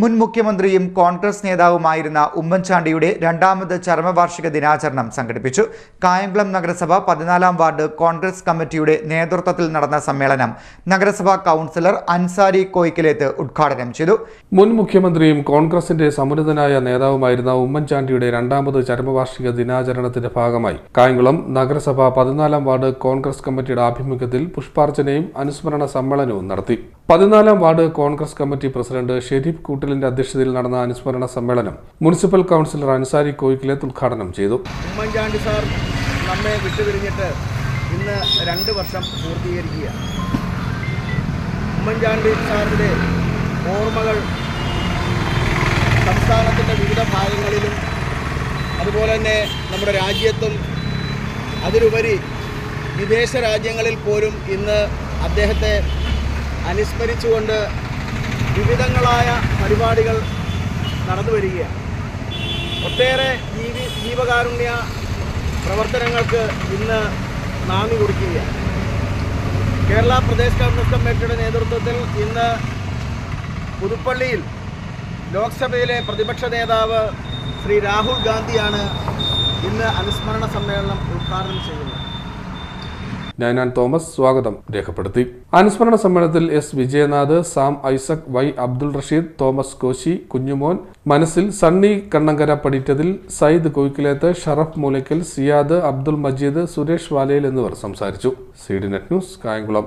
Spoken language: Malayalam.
മുൻ മുഖ്യമന്ത്രിയും കോൺഗ്രസ് നേതാവുമായിരുന്ന ഉമ്മൻചാണ്ടിയുടെ രണ്ടാമത് ചരമവാർഷിക ദിനാചരണം സംഘടിപ്പിച്ചു. കായംകുളം നഗരസഭ പതിനാലാം വാർഡ് കോൺഗ്രസ് കമ്മിറ്റിയുടെ നേതൃത്വത്തിൽ നടന്ന സമ്മേളനം നഗരസഭാ കൗൺസിലർ അൻസാരി കോയിക്കലേത്ത് ഉദ്ഘാടനം ചെയ്തു. മുൻ മുഖ്യമന്ത്രിയും കോൺഗ്രസിന്റെ സമുന്നതനായ നേതാവുമായിരുന്ന ഉമ്മൻചാണ്ടിയുടെ രണ്ടാമത് ചരമവാർഷിക ദിനാചരണത്തിന്റെ ഭാഗമായി കായംകുളം നഗരസഭ പതിനാലാം വാർഡ് കോൺഗ്രസ് കമ്മിറ്റിയുടെ ആഭിമുഖ്യത്തിൽ പുഷ്പാർച്ചനയും അനുസ്മരണ സമ്മേളനവും നടത്തി. പതിനാലാം ward Congress committee president Sharif കൂട്ടലിന്റെ അധ്യക്ഷതയിൽ നടന്ന അനുസ്മരണ സമ്മേളനം മുനിസിപ്പൽ കൗൺസിലർ അൻസാരി കോയിക്കിലേത്ത് ഉദ്ഘാടനം ചെയ്തു. ഉമ്മൻചാണ്ടി സാർ നമ്മെ വിട്ടുപിരിഞ്ഞിട്ട് ഇന്ന് രണ്ട് വർഷം പൂർത്തീകരിക്കുക ഉമ്മൻചാണ്ടി സാറിന്റെ ഓർമ്മകൾ സംസ്ഥാനത്തിന്റെ വിവിധ ഭാഗങ്ങളിലും അതുപോലെ തന്നെ നമ്മുടെ രാജ്യത്തും അതിലുപരി വിദേശ രാജ്യങ്ങളിൽ പോലും ഇന്ന് അദ്ദേഹത്തെ അനുസ്മരിച്ചുകൊണ്ട് വിവിധങ്ങളായ പരിപാടികൾ നടന്നു വരികയാണ്. ഒട്ടേറെ ജീവി ജീവകാരുണ്യ പ്രവർത്തനങ്ങൾക്ക് ഇന്ന് നാന്ദി കൊടുക്കുകയാണ്. കേരള പ്രദേശ് കോൺഗ്രസ് കമ്മിറ്റിയുടെ നേതൃത്വത്തിൽ ഇന്ന് പുതുപ്പള്ളിയിൽ ലോക്സഭയിലെ പ്രതിപക്ഷ നേതാവ് ശ്രീ രാഹുൽ ഗാന്ധിയാണ് ഇന്ന് അനുസ്മരണ സമ്മേളനം ഉദ്ഘാടനം ചെയ്യുന്നത്. നൈനാൻ തോമസ് സ്വാഗതം രേഖപ്പെടുത്തി. അനുസ്മരണ സമ്മേളനത്തിൽ S Vijayanath Sam Isaac Y Abdul Rasheed Thomas Koshy Kunjumon മനസ്സിൽ സണ്ണി കണ്ണങ്കര പടിറ്റതിൽ സയ്യിദ് കൊയ്ക്കിലേത്ത് ഷറഫ് മൂലയ്ക്കൽ സിയാദ് അബ്ദുൾ മജീദ് സുരേഷ് വാലയിൽ എന്നിവർ സംസാരിച്ചു. C D net news Kayamkulam.